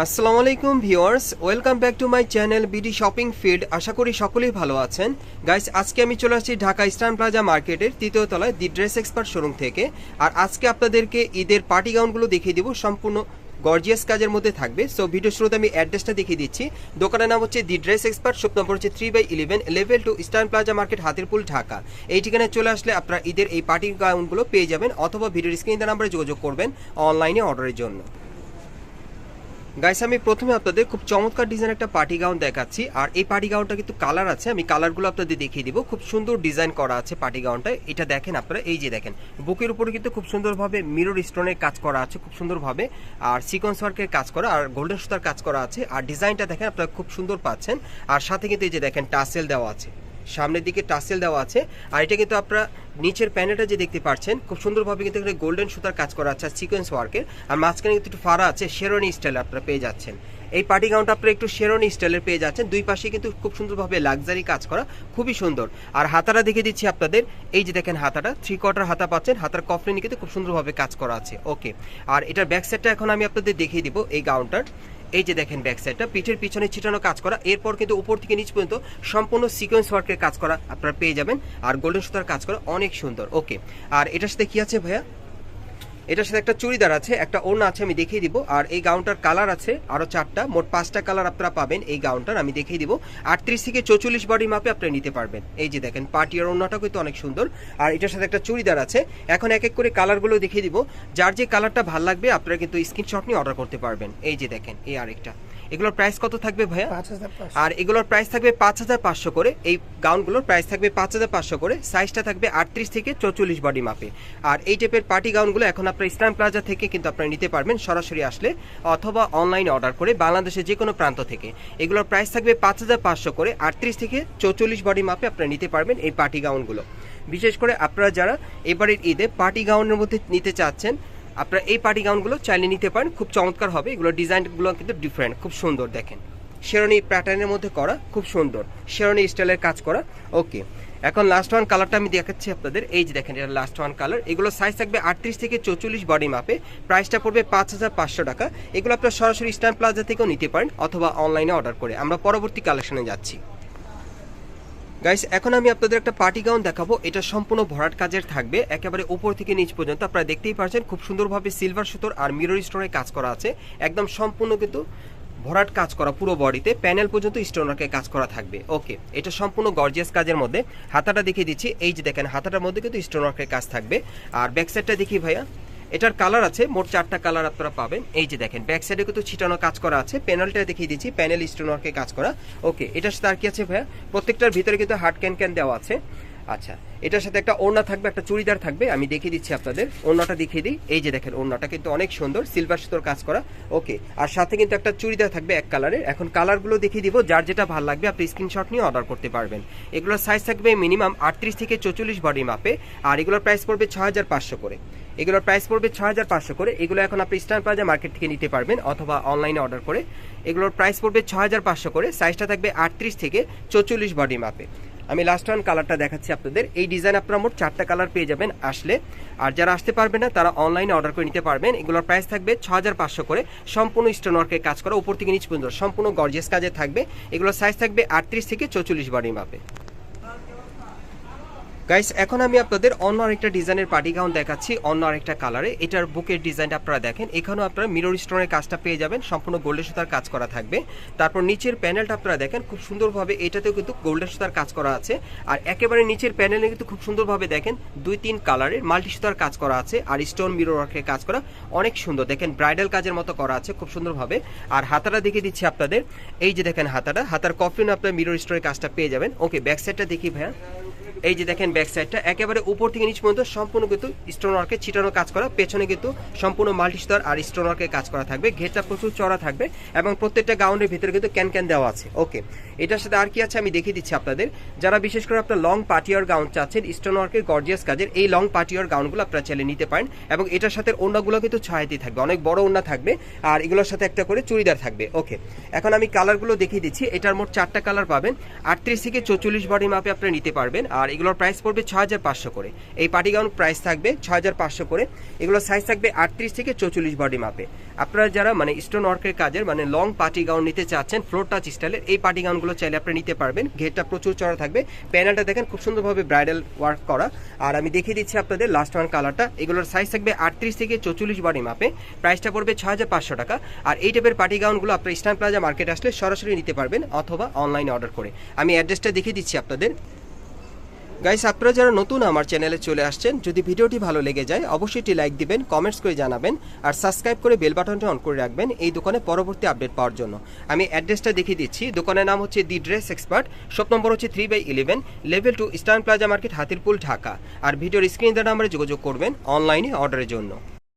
আসসালামু আলাইকুম viewers, welcome back to my channel BD shopping field আশা করি সকলেই ভালো আছেন। গাইস, আজকে আমি চলে আসছি ঢাকা ইস্টার্ন প্লাজা মার্কেটের তৃতীয় তলায় দি ড্রেস এক্সপার্ট শোরুম থেকে। আর আজকে আপনাদেরকে ঈদের পার্টি গাউনগুলো দেখিয়ে দিব, সম্পূর্ণ গর্জিয়াস কাজের মধ্যে থাকবে। সো ভিডিও শুরুতে আমি অ্যাড্রেসটা দেখিয়ে দিচ্ছি। দোকানের নাম হচ্ছে the dress expert, shop number হচ্ছে three by eleven, level two eastern plaza market, Hatirpool, Dhaka. এই ঠিকানায় চলে আসলে আপনারা ঈদের এই পার্টি গাউনগুলো পেয়ে যাবেন, অথবা ভিডিওর স্ক্রিন নাম্বারে যোগাযোগ করবেন অনলাইনে অর্ডারের জন্য। গাইস আমি প্রথমে আপনাদের খুব চমৎকার ডিজাইন একটা পার্টি গাউন দেখাচ্ছি। আর এই পার্টি গাউনটা কিন্তু কালার আছে, আমি কালারগুলো আপনাদের দেখিয়ে দিব। খুব সুন্দর ডিজাইন করা আছে পার্টি গাউনটা এটা দেখেন আপনারা, এই যে দেখেন। বুকের উপরে কিন্তু খুব সুন্দরভাবে মিরর স্টোনের কাজ করা আছে, খুব সুন্দরভাবে। আর সিকোয়েন্স ওয়ার্কের কাজ করা, আর গোল্ডেন সুতার কাজ করা আছে। আর ডিজাইনটা দেখেন আপনারা খুব সুন্দর পাচ্ছেন। আর সাথে কিন্তু এই যে দেখেন টাসেল দেওয়া আছে। সামনের দিকে টাসেল দেওয়া আছে। আর এটা কিন্তু আপনারা নিচের প্যানেলটা যে দেখতে পাচ্ছেন, খুব সুন্দরভাবে কিন্তু এখানে গোল্ডেন সুতার কাজ করা আছে সিকোয়েন্স ওয়ার্কের আর মাঝখানে কিন্তু একটু ফাড়া আছে শেরনি স্টাইল আপনারা পেয়ে যাচ্ছেন। এই পার্টি গাউনটা আপনারা একটু শেরনি স্টাইলের পেয়ে যাচ্ছেন। দুই পাশে কিন্তু খুব সুন্দরভাবে লাক্সারি কাজ করা, খুবই সুন্দর। আর হাতাটা দেখে দিচ্ছি আপনাদের। এই যে দেখেন হাতাটা থ্রি কোয়ার্টার হাতা পাচ্ছেন, হাতার কফলিনে কিন্তু খুব সুন্দরভাবে কাজ করা আছে। ওকে আর এটার ব্যাক সাইডটা এখন আমি আপনাদের দেখিয়ে দিব, এই গাউনটার এই যে দেখেন ব্যাক সাইডটা পিঠের পিছনে ছিটানো কাজ করা, এরপর কিন্তু উপর থেকে নিচ পর্যন্ত সম্পূর্ণ সিকোয়েন্স ওয়ার্কের কাজ করা আপনারা পেয়ে যাবেন। আর গোল্ডেন সুতার কাজ করা অনেক সুন্দর। ওকে আর এটার সাথে কি আছে ভাইয়া? এটার সাথে একটা চুড়িদার আছে, একটা ওড়না আছে, আমি দেখিয়ে দিব। আর এই গাউনটার কালার আছে আরও চারটা। মোট পাঁচটা কালার আপনারা পাবেন এই গাউনটার, আমি দেখিয়ে দিব। আটত্রিশ থেকে চৌচল্লিশ বডি মাপে আপনারা নিতে পারবেন। এই যে দেখেন পার্টি আর ওড়নাটা কিন্তু অনেক সুন্দর। আর এটার সাথে একটা চুড়িদার আছে। এখন এক এক করে কালারগুলো দেখিয়ে দিব। যার যে কালারটা ভালো লাগবে, আপনারা কিন্তু স্ক্রিনশট নিয়ে অর্ডার করতে পারবেন। এই যে দেখেন, এই আরেকটা। এগুলোর প্রাইস কত থাকবে ভাইয়া। আর এগুলোর প্রাইস থাকবে পাঁচ হাজার পাঁচশো করে। এই গাউনগুলোর প্রাইস থাকবে পাঁচ হাজার পাঁচশো করে। সাইজটা থাকবে আটত্রিশ থেকে চৌচল্লিশ বডি মাপে আর এই টাইপের পার্টি গাউনগুলো এখন আপনার ইসলাম প্লাজা থেকে কিন্তু আপনারা নিতে পারবেন সরাসরি আসলে অথবা অনলাইনে অর্ডার করে বাংলাদেশের যে কোনো প্রান্ত থেকে। এগুলোর প্রাইস থাকবে পাঁচ হাজার পাঁচশো করে। আটত্রিশ থেকে চৌচল্লিশ বডি মাপে আপনারা নিতে পারবেন এই পার্টি গাউনগুলো। বিশেষ করে আপনারা যারা এবারের ঈদে পার্টি গাউনের মধ্যে নিতে চাচ্ছেন আপনারা এই পার্টি গাউনগুলো চাইলে নিতে পারেন। খুব চমৎকার হবে। এগুলো ডিজাইনগুলো কিন্তু ডিফারেন্ট খুব সুন্দর দেখেন। শেরনি প্যাটার্নের মধ্যে করা, খুব সুন্দর। শেরনি স্টাইলের কাজ করা। ওকে এখন লাস্ট ওয়ান কালারটা আমি দেখাচ্ছি আপনাদের। এই যে দেখেন, এটা লাস্ট ওয়ান কালার এগুলো সাইজ থাকবে আটত্রিশ থেকে চৌচল্লিশ বডি মাপে প্রাইসটা পড়বে পাঁচ হাজার পাঁচশো টাকা। এগুলো আপনারা সরাসরি স্ট্যাম্প প্লাজা থেকেও নিতে পারেন অথবা অনলাইনে অর্ডার করে। আমরা পরবর্তী কালেকশনে যাচ্ছি। গাইস এখন আমি আপনাদের একটা পার্টি গাউন দেখাবো। এটা সম্পূর্ণ ভরাট কাজের থাকবে। একেবারে উপর থেকে নিচ পর্যন্ত। আপনারা দেখতেই পাচ্ছেন খুব সুন্দরভাবে সিলভার সুতোর আর মিরর স্টোনের কাজ করা আছে। একদম সম্পূর্ণ কিন্তু ভরাট কাজ করা পুরো বডিতে। প্যানেল পর্যন্ত স্টোনারকে কাজ করা থাকবে। ওকে এটা সম্পূর্ণ গর্জিয়াস কাজের মধ্যে। হাতাটা দেখিয়ে দিচ্ছি। এই যে দেখেন, হাতাটার মধ্যে কিন্তু স্টোনারকে কাজ থাকবে। আর ব্যাক সাইডটা দেখি ভাইয়া। এটার কালার আছে, মোট চারটা কালার আপনারা পাবেন। এই যে দেখেন ব্যাক সাইডে কিন্তু ছিটানো কাজ করা আছে। প্যানেলটা দেখিয়ে দিচ্ছি প্যানেল স্টোনওয়ার্কে কাজ করা। ওকে এটার সাথে আর কি আছে ভাইয়া? প্রত্যেকটার ভিতরে কিন্তু হার্ড ক্যান ক্যান দেওয়া আছে। আচ্ছা এটার সাথে একটা ওড়না থাকবে, একটা চুড়িদার থাকবে, আমি দেখিয়ে দিচ্ছি আপনাদের। ওড়নাটা দেখিয়ে দিই। এই যে দেখেন, ওড়নাটা কিন্তু অনেক সুন্দর সিলভার সুতোর কাজ করা। ওকে আর সাথে কিন্তু একটা চুড়িদার থাকবে এক কালারের এখন কালারগুলো দেখিয়ে দিব, যার যেটা ভালো লাগবে, আপনি স্ক্রিনশট নিয়ে অর্ডার করতে পারবেন। এগুলোর সাইজ থাকবে মিনিমাম আটত্রিশ থেকে চৌচল্লিশ বডি মাপে আর এগুলোর প্রাইস পড়বে ছ পাঁচশো করে। এগুলোর প্রাইস পড়বে ছ হাজার পাঁচশো করে। এগুলো এখন আপনি স্টার প্লাজা মার্কেট থেকে নিতে পারবেন অথবা অনলাইনে অর্ডার করে। এগুলোর প্রাইস পড়বে ছ হাজার পাঁচশো করে। সাইজটা থাকবে আটত্রিশ থেকে চৌচল্লিশ বডি মাপে আমি লাস্ট ওয়ান কালারটা দেখাচ্ছি আপনাদের। এই ডিজাইন আপনারা মোট চারটা কালার পেয়ে যাবেন আসলে। আর যারা আসতে পারবে না, তারা অনলাইনে অর্ডার করে নিতে পারবেন। এগুলোর প্রাইস থাকবে ছ হাজার পাঁচশো করে। সম্পূর্ণ স্টোন ওয়ার্কের কাজ করা, উপর থেকে নিচ পর্যন্ত, সম্পূর্ণ গর্জেস কাজে থাকবে। এগুলোর সাইজ থাকবে আটত্রিশ থেকে চৌচল্লিশ বডি মাপে গাইস এখন আমি আপনাদের অন্য আরেকটা ডিজাইনের পার্টি গাউন দেখাচ্ছি, অন্য আরেকটা কালারে এটার বুকের ডিজাইনটা আপনারা দেখেন। এখানেও আপনারা মিরর স্টোনের কাজটা পেয়ে যাবেন। সম্পূর্ণ গোল্ডেন সুতার কাজ করা থাকবে। তারপর নিচের প্যানেলটা আপনারা দেখেন, খুব সুন্দরভাবে এটাতেও কিন্তু গোল্ডেন সুতার কাজ করা আছে। আর একেবারে নিচের প্যানেলে কিন্তু খুব সুন্দরভাবে দেখেন দুই তিন কালারের মাল্টি সুতার কাজ করা আছে আর স্টোন মিরর ওয়ার্কের কাজ করা অনেক সুন্দর। দেখেন ব্রাইডাল কাজের মতো করা আছে খুব সুন্দরভাবে। আর হাতাটা দেখিয়ে দিচ্ছি আপনাদের। এই যে দেখেন হাতাটা, হাতার কফিন আপনার মিরর স্টোরের কাজটা পেয়ে যাবেন। ওকে ব্যাক সাইডটা দেখি ভাইয়া। এই যে দেখেন ব্যাক সাইডটা একেবারে উপর থেকে নিচ পর্যন্ত সম্পূর্ণ কিন্তু স্টোন ওয়ার্কে ছিটানো কাজ করা, পেছনে কিন্তু সম্পূর্ণ মাল্টি স্তর আর স্টোন ওয়ার্কের কাজ করা থাকবে ঘেরটা প্রচুর চড়া থাকবে এবং প্রত্যেকটা গাউনের ভিতরে কিন্তু ক্যান ক্যান দেওয়া আছে ওকে এটার সাথে আর কি আছে আমি দেখিয়ে দিচ্ছি আপনাদের। যারা বিশেষ করে আপনার লং পার্টিয়ার গাউন চাচ্ছেন স্টোন ওয়ার্কের গর্জিয়াস কাজের এই লং পার্টিয়ার গাউনগুলো আপনারা চাইলে নিতে পারেন এবং এটার সাথে ওড়নাগুলো কিন্তু ছয়াতি থাকবে, অনেক বড় ওড়না থাকবে আর এগুলোর সাথে একটা করে চুড়িদার থাকবে ওকে এখন আমি কালারগুলো দেখিয়ে দিচ্ছি, এটার মোট চারটা কালার পাবেন, আটত্রিশ থেকে চৌচল্লিশ বডি মাপে আপনারা নিতে পারবেন আর এগুলোর প্রাইস পড়বে ছ হাজার পাঁচশো করে। এই পার্টি গাউন প্রাইস থাকবে ছ হাজার পাঁচশো করে। এগুলোর সাইজ থাকবে আটত্রিশ থেকে চৌচল্লিশ বডি মাপে। আপনারা যারা মানে স্টোন ওয়ার্কের কাজের মানে লং পার্টি গাউন নিতে চাচ্ছেন ফ্লোর টাচ স্টাইলের এই পার্টি গাউনগুলো চাইলে আপনি নিতে পারবেন। ঘেরটা প্রচুর চড়া থাকবে। প্যানেলটা দেখেন খুব সুন্দরভাবে ব্রাইডাল ওয়ার্ক করা। আর আমি দেখিয়ে দিচ্ছি আপনাদের লাস্ট ওয়ান কালারটা এগুলোর সাইজ থাকবে আটত্রিশ থেকে চৌচল্লিশ বডি মাপে। প্রাইসটা পড়বে ছ হাজার পাঁচশো টাকা। আর এই টাইপের পার্টি গাউনগুলো আপনার ইস্টার্ন প্লাজা মার্কেট আসলে সরাসরি নিতে পারবেন অথবা অনলাইনে অর্ডার করে। আমি অ্যাড্রেসটা দেখিয়ে দিচ্ছি আপনাদের। গাইস আপনারা যারা নতুন আমার চ্যানেলে চলে আসছেন, যদি ভিডিওটি ভালো লেগে যায়, অবশ্যই একটি লাইক দিবেন কমেন্টস করে জানাবেন, আর সাবস্ক্রাইব করে বেল বাটনটি অন করে রাখবেন এই দোকানে পরবর্তী আপডেট পাওয়ার জন্য। আমি অ্যাড্রেসটা দেখিয়ে দিচ্ছি, দোকানের নাম হচ্ছে the dress expert shop number হচ্ছে three by eleven level two eastern plaza market Hatirpool Dhaka আর ভিডিওর স্ক্রিন দ্বারা আমরা যোগাযোগ করবেন অনলাইনে অর্ডারের জন্য।